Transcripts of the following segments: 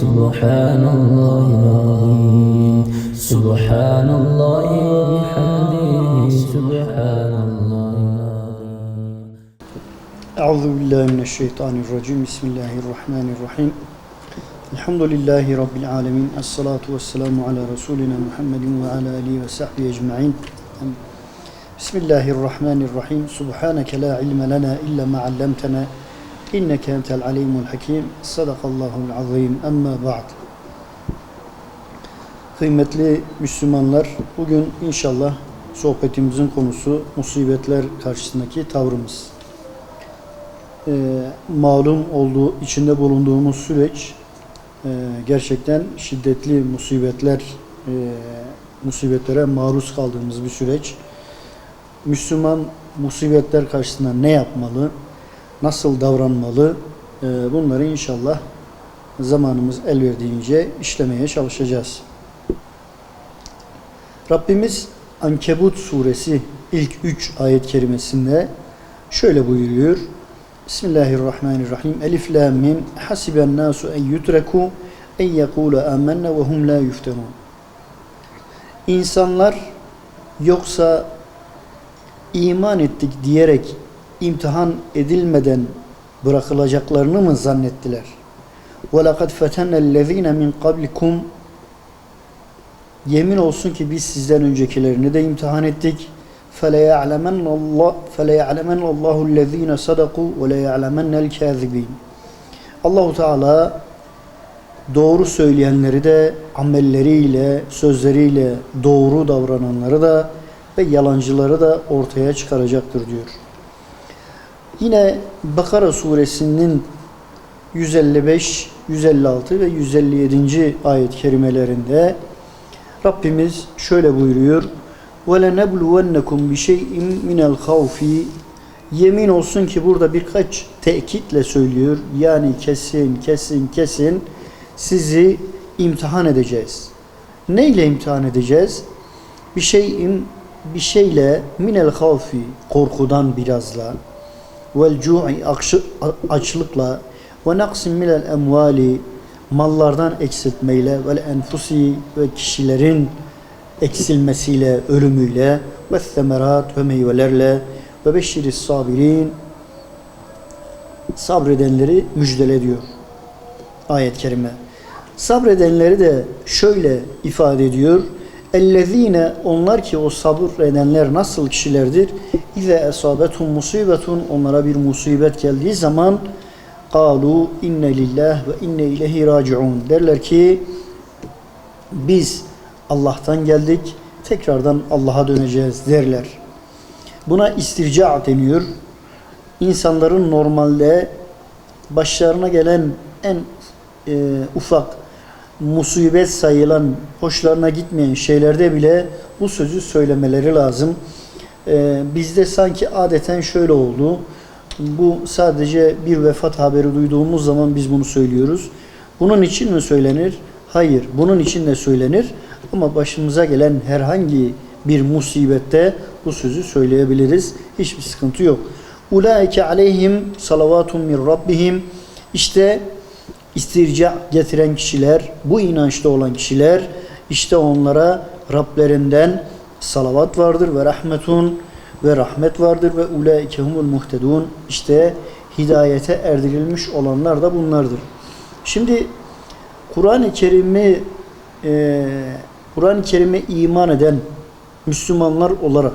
سبحان الله العظيم. سبحان الله وبحمده سبحان الله أعوذ بالله من الشيطان الرجيم. بسم الله الرحمن الرحيم. الحمد لله رب العالمين الصلاة والسلام على رسولنا محمد وعلى آله وصحبه أجمعين. بسم الله الرحمن الرحيم. سبحانك لا علم لنا إلا ما علمتنا İnneke entel alimul hakim. Sadakallahul azim. Emma ba'd. Kıymetli Müslümanlar, bugün inşallah sohbetimizin konusu musibetler karşısındaki tavrımız. Ee, malum olduğu, içinde bulunduğumuz süreç e, gerçekten şiddetli musibetler e, musibetlere maruz kaldığımız bir süreç. Müslüman musibetler karşısında ne yapmalı? Nasıl davranmalı, e, bunları inşallah zamanımız el verdiğince işlemeye çalışacağız. Rabbimiz Ankebut suresi ilk 3 ayet kerimesinde şöyle buyuruyor. Bismillahirrahmanirrahim. Elif la mim hasiben nasu en yutreku en yekulu amennâ ve hum la yuftenun. İnsanlar yoksa iman ettik diyerek imtihan edilmeden bırakılacaklarını mı zannettiler? وَلَقَدْ فَتَنَّ الَّذ۪ينَ مِنْ قَبْلِكُمْ Yemin olsun ki biz sizden öncekilerini de imtihan ettik. فَلَيَعْلَمَنَّ اللّٰهُ فَلَيَعْلَمَنَّ اللّٰهُ الَّذ۪ينَ صَدَقُوا وَلَيَعْلَمَنَّ الْكَاذِب۪ينَ Allahu Teala doğru söyleyenleri de amelleriyle, sözleriyle doğru davrananları da ve yalancıları da ortaya çıkaracaktır diyor. Yine Bakara suresinin 155, 156 ve 157. ayet kerimelerinde Rabbimiz şöyle buyuruyor. وَلَنَبْلُوَنَّكُمْ بِشَيْءٍ مِنَ الْخَوْفِ Yemin olsun ki burada birkaç tekitle söylüyor. Yani kesin, kesin, kesin sizi imtihan edeceğiz. Neyle imtihan edeceğiz? Bir şeyin bir şeyle minel havfi korkudan birazla vel cu'i açlıkla ve naksin minel mallardan eksiltmeyle ve enfusi ve kişilerin eksilmesiyle, ölümüyle ve semerat ve meyvelerle ve beşşiris sabirin sabredenleri müjdele diyor. Ayet-i kerime. Sabredenleri de şöyle ifade ediyor. Ellezine onlar ki o sabır edenler nasıl kişilerdir? İze esabetum musibetun onlara bir musibet geldiği zaman kalu inne lillah ve inne ileyhi raciun derler ki biz Allah'tan geldik tekrardan Allah'a döneceğiz derler. Buna istirca deniyor. İnsanların normalde başlarına gelen en e, ufak musibet sayılan, hoşlarına gitmeyen şeylerde bile bu sözü söylemeleri lazım. Ee, bizde sanki adeten şöyle oldu. Bu sadece bir vefat haberi duyduğumuz zaman biz bunu söylüyoruz. Bunun için mi söylenir? Hayır. Bunun için de söylenir. Ama başımıza gelen herhangi bir musibette bu sözü söyleyebiliriz. Hiçbir sıkıntı yok. Ulaike aleyhim salavatun min rabbihim. İşte istirca getiren kişiler, bu inançta olan kişiler işte onlara Rablerinden salavat vardır ve rahmetun ve rahmet vardır ve ulaike humul muhtedun işte hidayete erdirilmiş olanlar da bunlardır. Şimdi Kur'an-ı Kerim'i e, Kur'an-ı Kerim'e iman eden Müslümanlar olarak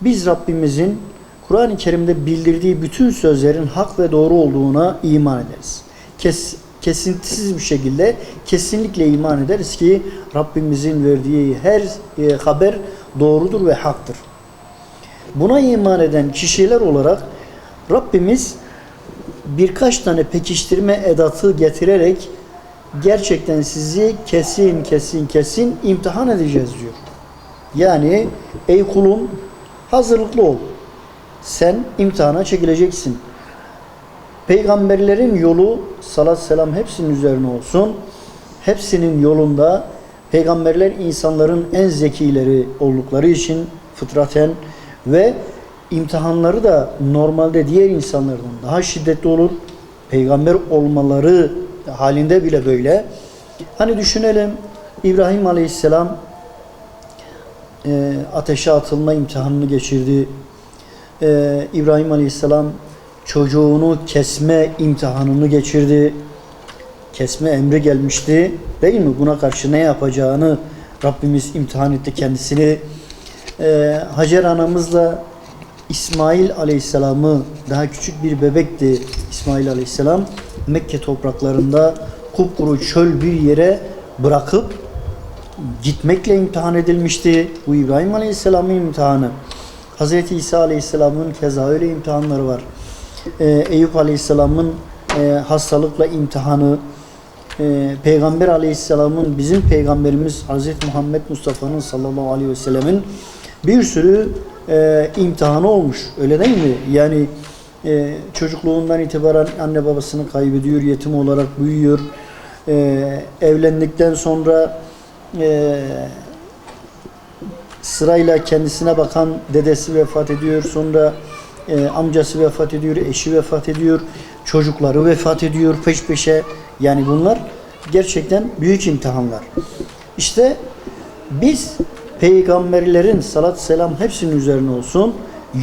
biz Rabbimizin Kur'an-ı Kerim'de bildirdiği bütün sözlerin hak ve doğru olduğuna iman ederiz. Kes, kesintisiz bir şekilde kesinlikle iman ederiz ki Rabbimizin verdiği her e, haber doğrudur ve haktır. Buna iman eden kişiler olarak Rabbimiz birkaç tane pekiştirme edatı getirerek gerçekten sizi kesin kesin kesin imtihan edeceğiz diyor. Yani ey kulum hazırlıklı ol. Sen imtihana çekileceksin. Peygamberlerin yolu salat selam hepsinin üzerine olsun. Hepsinin yolunda peygamberler insanların en zekileri oldukları için fıtraten ve imtihanları da normalde diğer insanlardan daha şiddetli olur. Peygamber olmaları halinde bile böyle. Hani düşünelim İbrahim Aleyhisselam e, ateşe atılma imtihanını geçirdi. E, İbrahim Aleyhisselam çocuğunu kesme imtihanını geçirdi. Kesme emri gelmişti. Değil mi? Buna karşı ne yapacağını Rabbimiz imtihan etti kendisini. E, Hacer anamızla İsmail Aleyhisselam'ı daha küçük bir bebekti İsmail Aleyhisselam. Mekke topraklarında kupkuru çöl bir yere bırakıp gitmekle imtihan edilmişti. Bu İbrahim Aleyhisselam'ın imtihanı. Hz. İsa Aleyhisselam'ın keza öyle imtihanları var. Ee, Eyüp Aleyhisselam'ın e, hastalıkla imtihanı, e, Peygamber Aleyhisselam'ın bizim peygamberimiz Hz. Muhammed Mustafa'nın sallallahu aleyhi ve sellemin bir sürü e, imtihanı olmuş. Öyle değil mi? Yani e, çocukluğundan itibaren anne babasını kaybediyor, yetim olarak büyüyor. E, evlendikten sonra e, sırayla kendisine bakan dedesi vefat ediyor. Sonra e, amcası vefat ediyor, eşi vefat ediyor, çocukları vefat ediyor peş peşe. Yani bunlar gerçekten büyük imtihanlar. İşte biz peygamberlerin salat selam hepsinin üzerine olsun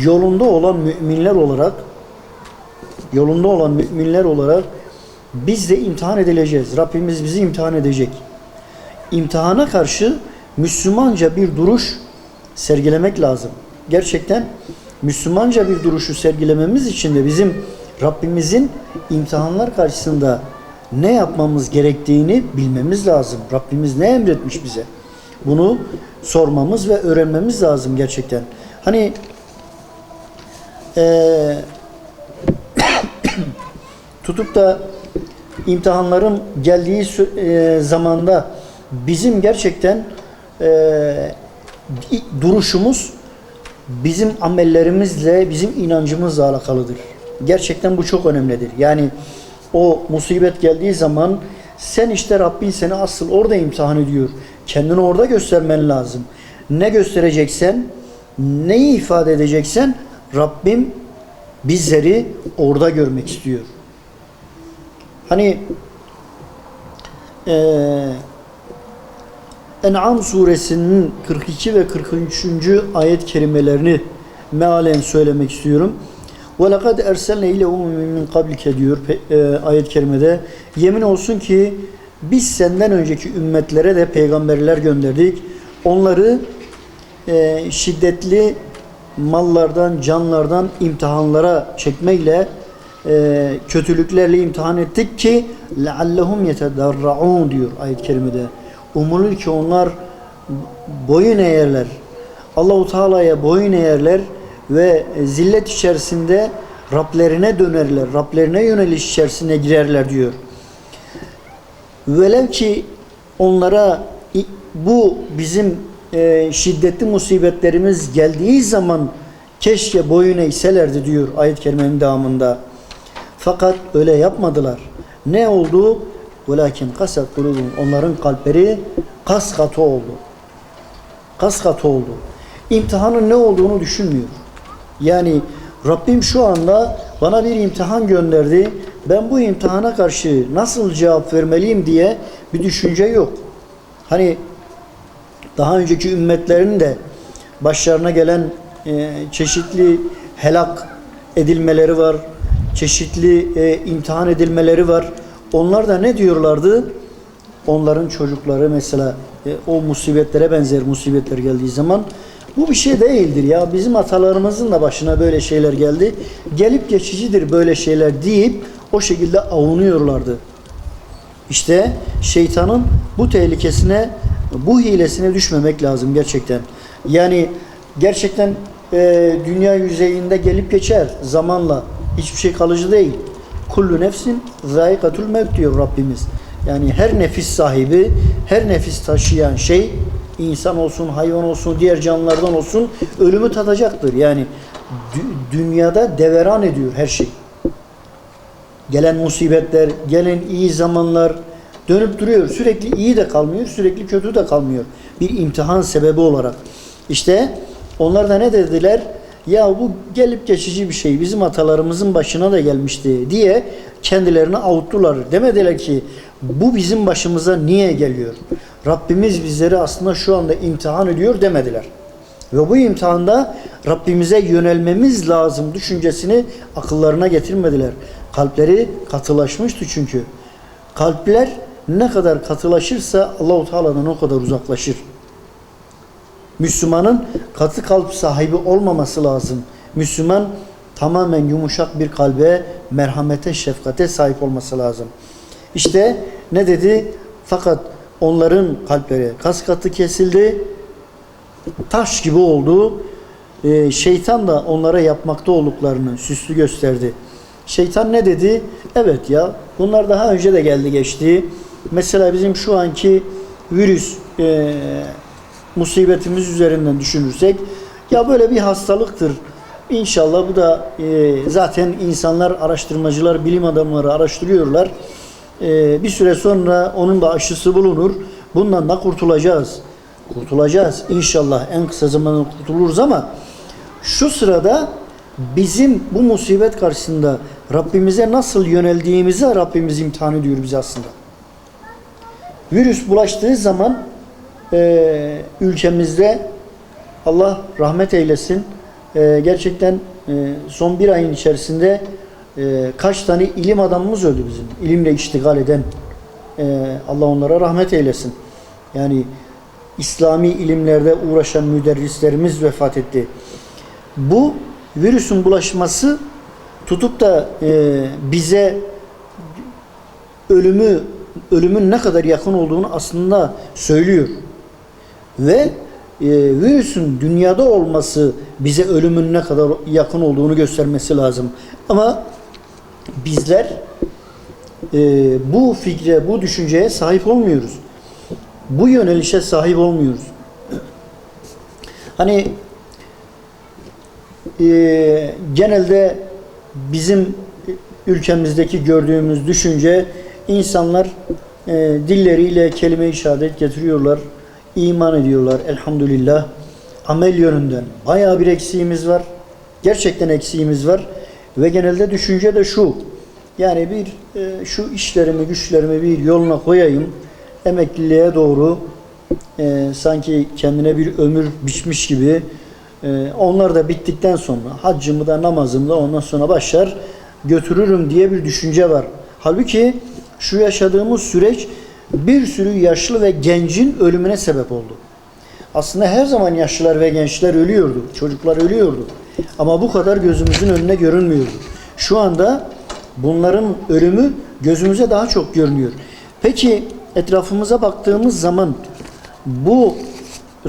yolunda olan müminler olarak yolunda olan müminler olarak biz de imtihan edileceğiz. Rabbimiz bizi imtihan edecek. İmtihana karşı Müslümanca bir duruş sergilemek lazım. Gerçekten Müslümanca bir duruşu sergilememiz için de bizim Rabbimizin imtihanlar karşısında ne yapmamız gerektiğini bilmemiz lazım. Rabbimiz ne emretmiş bize? Bunu sormamız ve öğrenmemiz lazım gerçekten. Hani eee tutup da imtihanların geldiği e, zamanda bizim gerçekten e, duruşumuz bizim amellerimizle, bizim inancımızla alakalıdır. Gerçekten bu çok önemlidir. Yani o musibet geldiği zaman sen işte Rabbin seni asıl orada imtihan ediyor. Kendini orada göstermen lazım. Ne göstereceksen, neyi ifade edeceksen Rabbim bizleri orada görmek istiyor. Hani eee En'am suresinin 42 ve 43. ayet kerimelerini mealen söylemek istiyorum. وَلَقَدْ اَرْسَلْنَا اِلَى اُمُمٍ مِنْ قَبْلِكَ diyor e, ayet kerimede. Yemin olsun ki biz senden önceki ümmetlere de peygamberler gönderdik. Onları e, şiddetli mallardan, canlardan imtihanlara çekmeyle e, kötülüklerle imtihan ettik ki لَعَلَّهُمْ يَتَدَرَّعُونَ diyor ayet-i kerimede. Umulur ki onlar boyun eğerler. Allahu Teala'ya boyun eğerler ve zillet içerisinde Rablerine dönerler. Rablerine yöneliş içerisine girerler diyor. Velev ki onlara bu bizim e, şiddetli musibetlerimiz geldiği zaman keşke boyun eğselerdi diyor ayet-i kerimenin devamında. Fakat öyle yapmadılar. Ne oldu? Velakin kasat kulubum. Onların kalpleri kas katı oldu. Kas katı oldu. İmtihanın ne olduğunu düşünmüyor. Yani Rabbim şu anda bana bir imtihan gönderdi. Ben bu imtihana karşı nasıl cevap vermeliyim diye bir düşünce yok. Hani daha önceki ümmetlerin de başlarına gelen e, çeşitli helak edilmeleri var. Çeşitli e, imtihan edilmeleri var. Onlar da ne diyorlardı? Onların çocukları mesela e, o musibetlere benzer musibetler geldiği zaman bu bir şey değildir ya. Bizim atalarımızın da başına böyle şeyler geldi. Gelip geçicidir böyle şeyler deyip o şekilde avunuyorlardı. İşte şeytanın bu tehlikesine, bu hilesine düşmemek lazım gerçekten. Yani gerçekten e, dünya yüzeyinde gelip geçer zamanla. Hiçbir şey kalıcı değil. Kullu nefsin zayikatul mevt diyor Rabbimiz. Yani her nefis sahibi, her nefis taşıyan şey insan olsun, hayvan olsun, diğer canlılardan olsun ölümü tadacaktır. Yani dü- dünyada deveran ediyor her şey gelen musibetler, gelen iyi zamanlar dönüp duruyor. Sürekli iyi de kalmıyor, sürekli kötü de kalmıyor. Bir imtihan sebebi olarak. İşte onlar da ne dediler? Ya bu gelip geçici bir şey bizim atalarımızın başına da gelmişti diye kendilerini avuttular. Demediler ki bu bizim başımıza niye geliyor? Rabbimiz bizleri aslında şu anda imtihan ediyor demediler. Ve bu imtihanda Rabbimize yönelmemiz lazım düşüncesini akıllarına getirmediler. Kalpleri katılaşmıştı çünkü. Kalpler ne kadar katılaşırsa Allahu Teala'dan o kadar uzaklaşır. Müslümanın katı kalp sahibi olmaması lazım. Müslüman tamamen yumuşak bir kalbe, merhamete, şefkate sahip olması lazım. İşte ne dedi? Fakat onların kalpleri kas katı kesildi, taş gibi oldu. Ee, şeytan da onlara yapmakta olduklarını süslü gösterdi. Şeytan ne dedi? Evet ya bunlar daha önce de geldi geçti. Mesela bizim şu anki virüs e, musibetimiz üzerinden düşünürsek ya böyle bir hastalıktır. İnşallah bu da e, zaten insanlar, araştırmacılar, bilim adamları araştırıyorlar. E, bir süre sonra onun da aşısı bulunur. Bundan da kurtulacağız. Kurtulacağız. İnşallah en kısa zamanda kurtuluruz ama şu sırada bizim bu musibet karşısında Rabbimize nasıl yöneldiğimizi Rabbimiz imtihan ediyor bizi aslında. Virüs bulaştığı zaman e, ülkemizde Allah rahmet eylesin. E, gerçekten e, son bir ayın içerisinde e, kaç tane ilim adamımız öldü bizim. İlimle iştigal eden. E, Allah onlara rahmet eylesin. Yani İslami ilimlerde uğraşan müderrislerimiz vefat etti. Bu virüsün bulaşması tutup da e, bize ölümü ölümün ne kadar yakın olduğunu aslında söylüyor. Ve e, virüsün dünyada olması bize ölümün ne kadar yakın olduğunu göstermesi lazım. Ama bizler e, bu fikre, bu düşünceye sahip olmuyoruz. Bu yönelişe sahip olmuyoruz. Hani e, genelde bizim ülkemizdeki gördüğümüz düşünce insanlar e, dilleriyle kelime-i şehadet getiriyorlar, iman ediyorlar elhamdülillah. Amel yönünden bayağı bir eksiğimiz var. Gerçekten eksiğimiz var. Ve genelde düşünce de şu. Yani bir e, şu işlerimi, güçlerimi bir yoluna koyayım. Emekliliğe doğru e, sanki kendine bir ömür biçmiş gibi e, onlar da bittikten sonra haccımı da namazımı da ondan sonra başlar götürürüm diye bir düşünce var. Halbuki şu yaşadığımız süreç bir sürü yaşlı ve gencin ölümüne sebep oldu. Aslında her zaman yaşlılar ve gençler ölüyordu. Çocuklar ölüyordu. Ama bu kadar gözümüzün önüne görünmüyordu. Şu anda bunların ölümü gözümüze daha çok görünüyor. Peki etrafımıza baktığımız zaman bu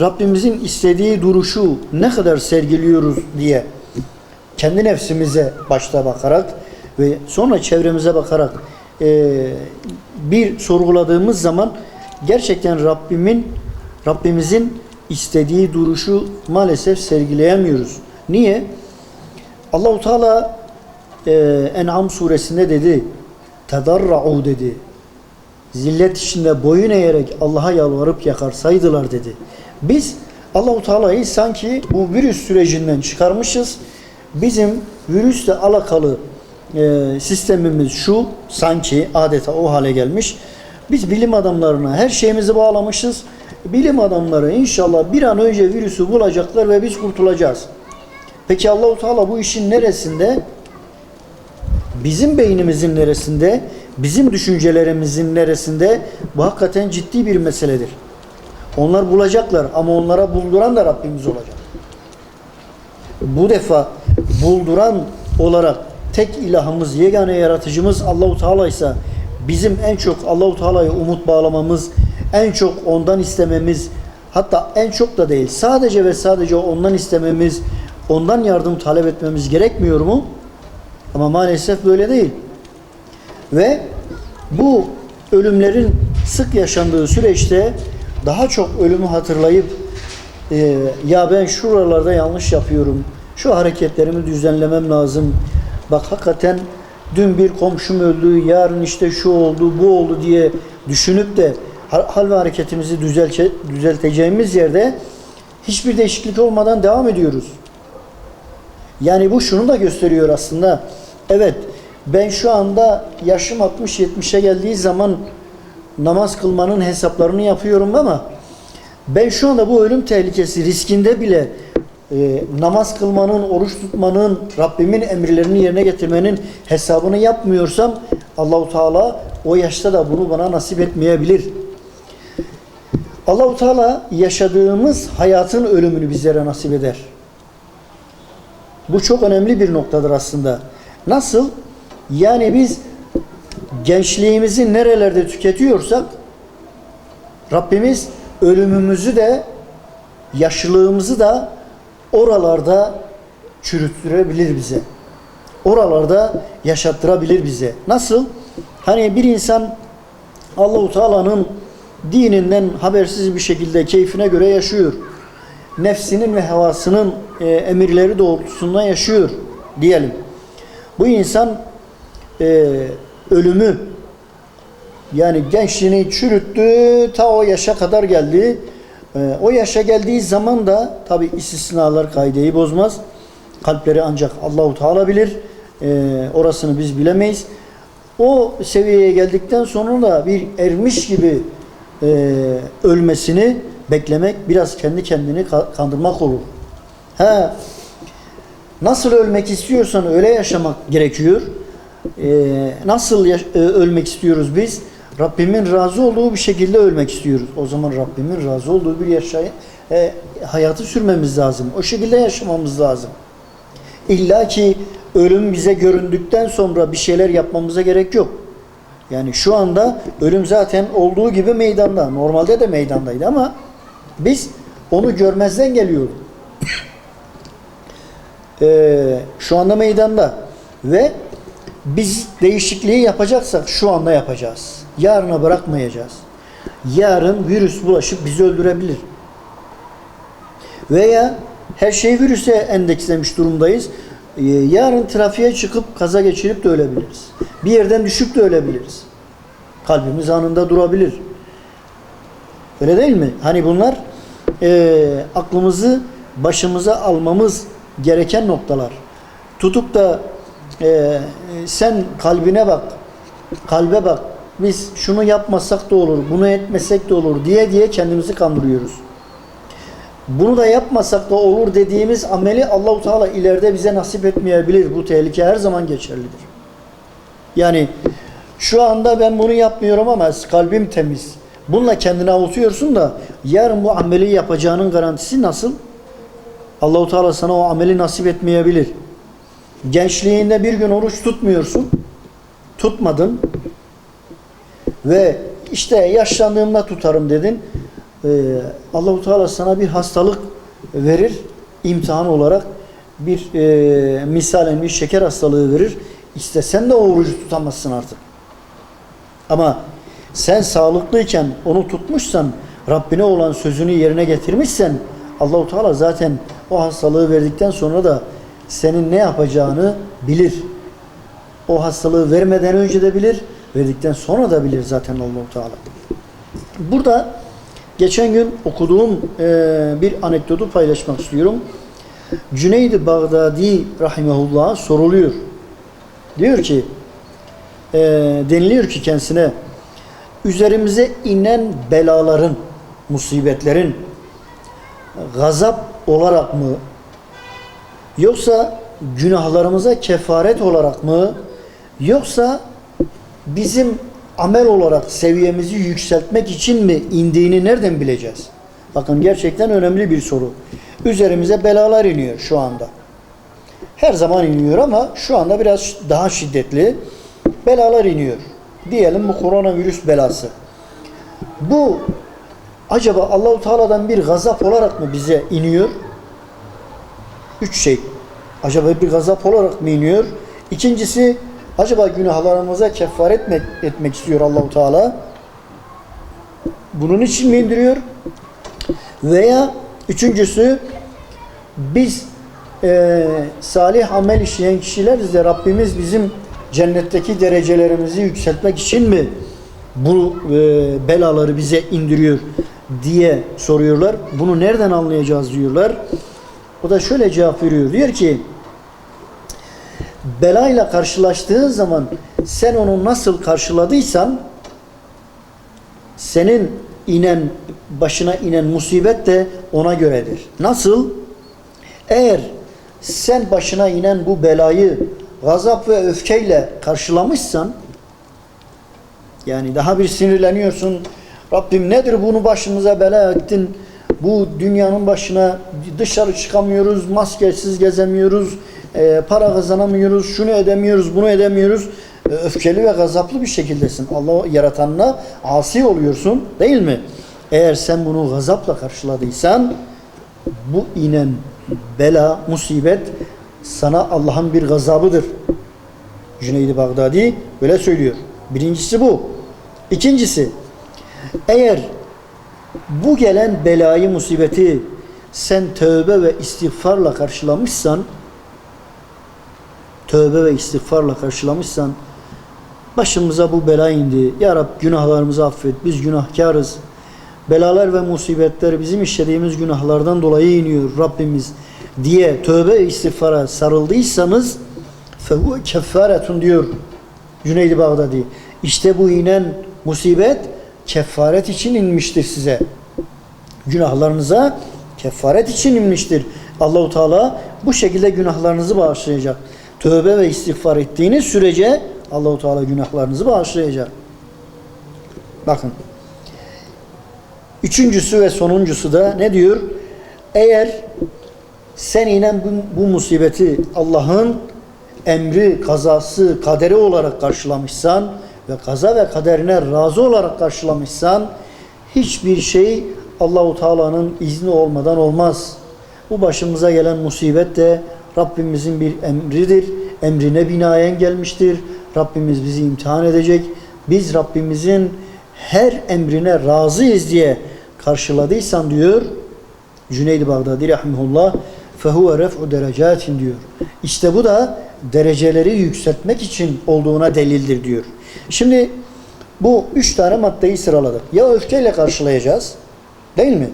Rabbimizin istediği duruşu ne kadar sergiliyoruz diye kendi nefsimize başta bakarak ve sonra çevremize bakarak e, bir sorguladığımız zaman gerçekten Rabbimin Rabbimizin istediği duruşu maalesef sergileyemiyoruz. Niye? Allahu Teala e, En'am suresinde dedi tedarra'u dedi. Zillet içinde boyun eğerek Allah'a yalvarıp yakarsaydılar dedi. Biz Allahu Teala'yı sanki bu virüs sürecinden çıkarmışız. Bizim virüsle alakalı e, sistemimiz şu sanki adeta o hale gelmiş. Biz bilim adamlarına her şeyimizi bağlamışız. Bilim adamları inşallah bir an önce virüsü bulacaklar ve biz kurtulacağız. Peki Allahu Teala bu işin neresinde? Bizim beynimizin neresinde? Bizim düşüncelerimizin neresinde? Bu hakikaten ciddi bir meseledir. Onlar bulacaklar ama onlara bulduran da Rabbimiz olacak. Bu defa bulduran olarak tek ilahımız, yegane yaratıcımız Allahu Teala ise bizim en çok Allahu Teala'ya umut bağlamamız, en çok ondan istememiz, hatta en çok da değil, sadece ve sadece ondan istememiz, ondan yardım talep etmemiz gerekmiyor mu? Ama maalesef böyle değil. Ve bu ölümlerin sık yaşandığı süreçte daha çok ölümü hatırlayıp e, ya ben şuralarda yanlış yapıyorum, şu hareketlerimi düzenlemem lazım. Bak hakikaten dün bir komşum öldü, yarın işte şu oldu, bu oldu diye düşünüp de hal ve hareketimizi düzelce, düzelteceğimiz yerde hiçbir değişiklik olmadan devam ediyoruz. Yani bu şunu da gösteriyor aslında. Evet ben şu anda yaşım 60-70'e geldiği zaman namaz kılmanın hesaplarını yapıyorum ama ben şu anda bu ölüm tehlikesi riskinde bile e, namaz kılmanın, oruç tutmanın, Rabbimin emirlerini yerine getirmenin hesabını yapmıyorsam Allahu Teala o yaşta da bunu bana nasip etmeyebilir. Allahu Teala yaşadığımız hayatın ölümünü bizlere nasip eder. Bu çok önemli bir noktadır aslında. Nasıl? Yani biz gençliğimizi nerelerde tüketiyorsak Rabbimiz ölümümüzü de yaşlılığımızı da oralarda çürüttürebilir bize. Oralarda yaşattırabilir bize. Nasıl? Hani bir insan Allahu Teala'nın dininden habersiz bir şekilde keyfine göre yaşıyor. Nefsinin ve hevasının e, emirleri doğrultusunda yaşıyor diyelim. Bu insan e, ölümü yani gençliğini çürüttü ta o yaşa kadar geldi. E, o yaşa geldiği zaman da tabi istisnalar kaideyi bozmaz. Kalpleri ancak Allahu Teala bilir. E, orasını biz bilemeyiz. O seviyeye geldikten sonra da bir ermiş gibi e, ölmesini beklemek biraz kendi kendini ka- kandırmak olur. Ha, nasıl ölmek istiyorsan öyle yaşamak gerekiyor. Ee, nasıl yaş- e, ölmek istiyoruz biz? Rabbimin razı olduğu bir şekilde ölmek istiyoruz. O zaman Rabbimin razı olduğu bir yaşay e, hayatı sürmemiz lazım. O şekilde yaşamamız lazım. İlla ki ölüm bize göründükten sonra bir şeyler yapmamıza gerek yok. Yani şu anda ölüm zaten olduğu gibi meydanda. Normalde de meydandaydı ama biz onu görmezden geliyorduk. Ee, şu anda meydanda ve biz değişikliği yapacaksak şu anda yapacağız. Yarına bırakmayacağız. Yarın virüs bulaşıp bizi öldürebilir. Veya her şeyi virüse endekslemiş durumdayız. Ee, yarın trafiğe çıkıp kaza geçirip de ölebiliriz. Bir yerden düşüp de ölebiliriz. Kalbimiz anında durabilir. Öyle değil mi? Hani bunlar e, aklımızı başımıza almamız gereken noktalar. Tutup da e, sen kalbine bak, kalbe bak. Biz şunu yapmasak da olur, bunu etmesek de olur diye diye kendimizi kandırıyoruz. Bunu da yapmasak da olur dediğimiz ameli Allahu Teala ileride bize nasip etmeyebilir. Bu tehlike her zaman geçerlidir. Yani şu anda ben bunu yapmıyorum ama kalbim temiz. Bununla kendini avutuyorsun da yarın bu ameli yapacağının garantisi nasıl? Allahu Teala sana o ameli nasip etmeyebilir. Gençliğinde bir gün oruç tutmuyorsun. Tutmadın. Ve işte yaşlandığımda tutarım dedin. Ee, Allahu Teala sana bir hastalık verir imtihan olarak bir e, misalen bir şeker hastalığı verir. İşte sen de o orucu tutamazsın artık. Ama sen sağlıklıyken onu tutmuşsan, Rabbine olan sözünü yerine getirmişsen Allahu Teala zaten o hastalığı verdikten sonra da senin ne yapacağını bilir. O hastalığı vermeden önce de bilir, verdikten sonra da bilir zaten Allahu Teala. Burada geçen gün okuduğum e, bir anekdotu paylaşmak istiyorum. Cüneyd-i Bağdadi rahimehullah'a soruluyor. Diyor ki e, deniliyor ki kendisine üzerimize inen belaların, musibetlerin gazap olarak mı yoksa günahlarımıza kefaret olarak mı yoksa bizim amel olarak seviyemizi yükseltmek için mi indiğini nereden bileceğiz? Bakın gerçekten önemli bir soru. Üzerimize belalar iniyor şu anda. Her zaman iniyor ama şu anda biraz daha şiddetli belalar iniyor. Diyelim bu koronavirüs belası. Bu acaba Allahu Teala'dan bir gazap olarak mı bize iniyor? Üç şey. Acaba bir gazap olarak mı iniyor? İkincisi acaba günahlarımıza kefaret mi etmek istiyor Allahu Teala? Bunun için mi indiriyor? Veya üçüncüsü biz e, salih amel işleyen kişileriz de Rabbimiz bizim cennetteki derecelerimizi yükseltmek için mi bu e, belaları bize indiriyor diye soruyorlar. Bunu nereden anlayacağız diyorlar. O da şöyle cevap veriyor. Diyor ki belayla karşılaştığın zaman sen onu nasıl karşıladıysan senin inen başına inen musibet de ona göredir. Nasıl? Eğer sen başına inen bu belayı gazap ve öfkeyle karşılamışsan yani daha bir sinirleniyorsun. Rabbim nedir bunu başımıza bela ettin? Bu dünyanın başına dışarı çıkamıyoruz, maskesiz gezemiyoruz, e, para kazanamıyoruz, şunu edemiyoruz, bunu edemiyoruz. E, öfkeli ve gazaplı bir şekildesin. Allah yaratanına asi oluyorsun değil mi? Eğer sen bunu gazapla karşıladıysan bu inen bela, musibet sana Allah'ın bir gazabıdır. Cüneydi Bağdadi böyle söylüyor. Birincisi bu. İkincisi eğer bu gelen belayı, musibeti sen tövbe ve istiğfarla karşılamışsan tövbe ve istiğfarla karşılamışsan başımıza bu bela indi. Ya Rab günahlarımızı affet. Biz günahkarız. Belalar ve musibetler bizim işlediğimiz günahlardan dolayı iniyor Rabbimiz diye tövbe ve istiğfara sarıldıysanız fehu keffaretun diyor Cüneydi Bağdadi. İşte bu inen musibet kefaret için inmiştir size. Günahlarınıza kefaret için inmiştir. Allahu Teala bu şekilde günahlarınızı bağışlayacak. Tövbe ve istiğfar ettiğiniz sürece Allahu Teala günahlarınızı bağışlayacak. Bakın. Üçüncüsü ve sonuncusu da ne diyor? Eğer sen inen bu, bu musibeti Allah'ın emri, kazası, kaderi olarak karşılamışsan ve kaza ve kaderine razı olarak karşılamışsan hiçbir şey Allahu Teala'nın izni olmadan olmaz. Bu başımıza gelen musibet de Rabbimizin bir emridir. Emrine binaen gelmiştir. Rabbimiz bizi imtihan edecek. Biz Rabbimizin her emrine razıyız diye karşıladıysan diyor Cüneyd-i Bağdadi rahimullah fehuve ref'u derecatin diyor. İşte bu da dereceleri yükseltmek için olduğuna delildir diyor. Şimdi bu üç tane maddeyi sıraladık. Ya öfkeyle karşılayacağız değil mi?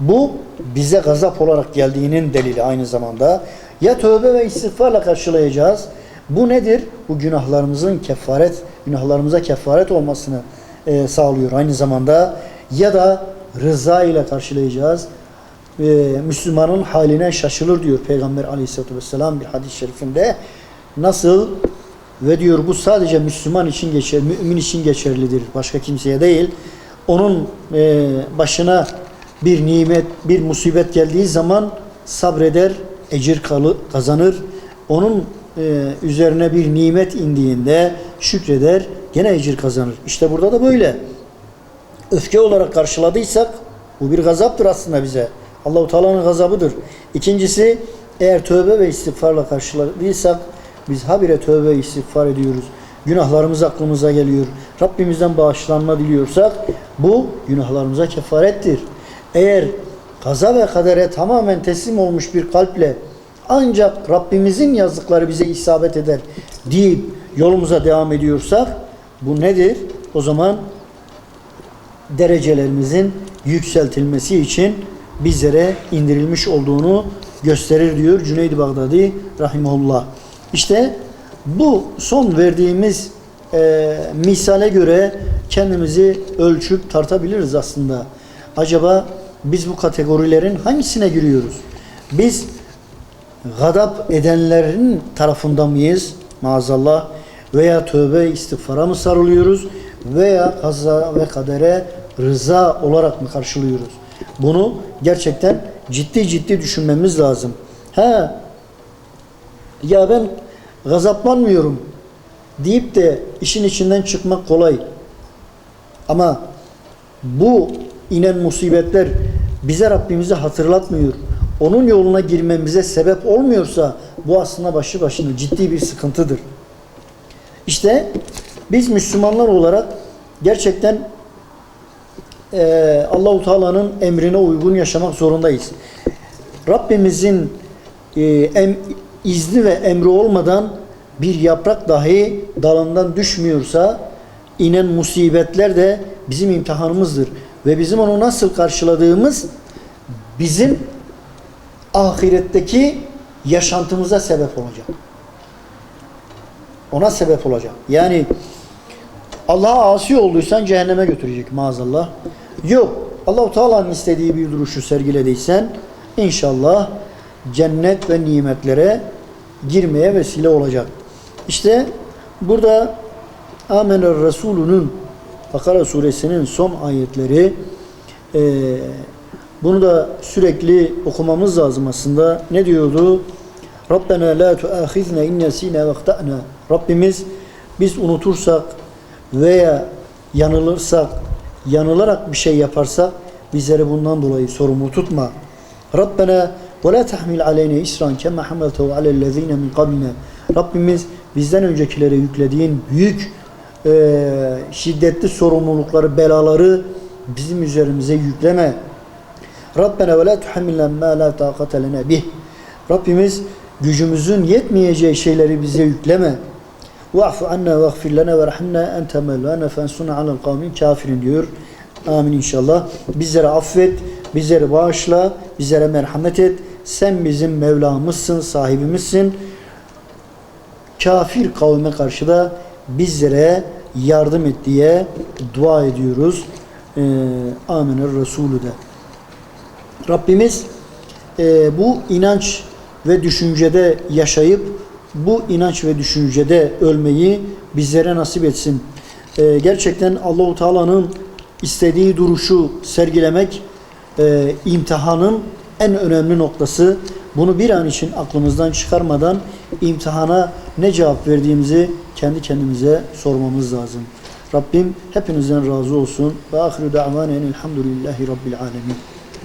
Bu bize gazap olarak geldiğinin delili aynı zamanda. Ya tövbe ve istiğfarla karşılayacağız. Bu nedir? Bu günahlarımızın kefaret, günahlarımıza kefaret olmasını e, sağlıyor aynı zamanda. Ya da rıza ile karşılayacağız. E, Müslümanın haline şaşılır diyor Peygamber aleyhissalatü vesselam bir hadis-i şerifinde. Nasıl? Ve diyor bu sadece Müslüman için geçer, mümin için geçerlidir. Başka kimseye değil. Onun e, başına bir nimet, bir musibet geldiği zaman sabreder, ecir kazanır. Onun e, üzerine bir nimet indiğinde şükreder, gene ecir kazanır. İşte burada da böyle. Öfke olarak karşıladıysak bu bir gazaptır aslında bize. Allahu Teala'nın gazabıdır. İkincisi eğer tövbe ve istiğfarla karşıladıysak biz habire tövbe ve istiğfar ediyoruz. Günahlarımız aklımıza geliyor. Rabbimizden bağışlanma diliyorsak bu günahlarımıza kefarettir. Eğer kaza ve kadere tamamen teslim olmuş bir kalple ancak Rabbimizin yazdıkları bize isabet eder deyip yolumuza devam ediyorsak bu nedir? O zaman derecelerimizin yükseltilmesi için bizlere indirilmiş olduğunu gösterir diyor Cüneyd-i Bağdadi rahimahullah. İşte bu son verdiğimiz e, misale göre kendimizi ölçüp tartabiliriz aslında. Acaba biz bu kategorilerin hangisine giriyoruz? Biz gadap edenlerin tarafında mıyız maazallah veya tövbe istiğfara mı sarılıyoruz veya kaza ve kadere rıza olarak mı karşılıyoruz? Bunu gerçekten ciddi ciddi düşünmemiz lazım. Ha ya ben gazaplanmıyorum deyip de işin içinden çıkmak kolay. Ama bu inen musibetler bize Rabbimizi hatırlatmıyor. Onun yoluna girmemize sebep olmuyorsa bu aslında başı başına ciddi bir sıkıntıdır. İşte biz Müslümanlar olarak gerçekten e, Allahu Teala'nın emrine uygun yaşamak zorundayız. Rabbimizin e, em, izni ve emri olmadan bir yaprak dahi dalından düşmüyorsa inen musibetler de bizim imtihanımızdır. Ve bizim onu nasıl karşıladığımız bizim ahiretteki yaşantımıza sebep olacak. ona sebep olacak. Yani Allah'a asi olduysan cehenneme götürecek maazallah. Yok. Allahu Teala'nın istediği bir duruşu sergilediysen inşallah cennet ve nimetlere girmeye vesile olacak. İşte burada Amener Resulü'nün Bakara suresinin son ayetleri eee, bunu da sürekli okumamız lazım aslında. Ne diyordu? Rabbena la tuahizne in nesina ve ahtana. Rabbimiz biz unutursak veya yanılırsak, yanılarak bir şey yaparsak bizleri bundan dolayı sorumlu tutma. Rabbena ve la tahmil aleyne isran kema hamaltehu alellezine min qablina. Rabbimiz bizden öncekilere yüklediğin büyük eee, şiddetli sorumlulukları, belaları bizim üzerimize yükleme. Rabbena ve la tuhammilna ma la taqate lena bih. Rabbimiz gücümüzün yetmeyeceği şeyleri bize yükleme. Va'fu anna veğfir lana verhamna ente mevlana fensuna alel kavmin kafirin diyor. Amin inşallah. Bizlere affet, bizleri bağışla, bizlere merhamet et. Sen bizim Mevlamızsın, sahibimizsin. Kafir kavme karşı da bizlere yardım et diye dua ediyoruz. Ee, Amin Resulü de. Rabbimiz e, bu inanç ve düşüncede yaşayıp bu inanç ve düşüncede ölmeyi bizlere nasip etsin. E, gerçekten Allahu Teala'nın istediği duruşu sergilemek e, imtihanın en önemli noktası. Bunu bir an için aklımızdan çıkarmadan imtihana ne cevap verdiğimizi kendi kendimize sormamız lazım. Rabbim hepinizden razı olsun. Ve ahiru da'vanen elhamdülillahi rabbil alemin.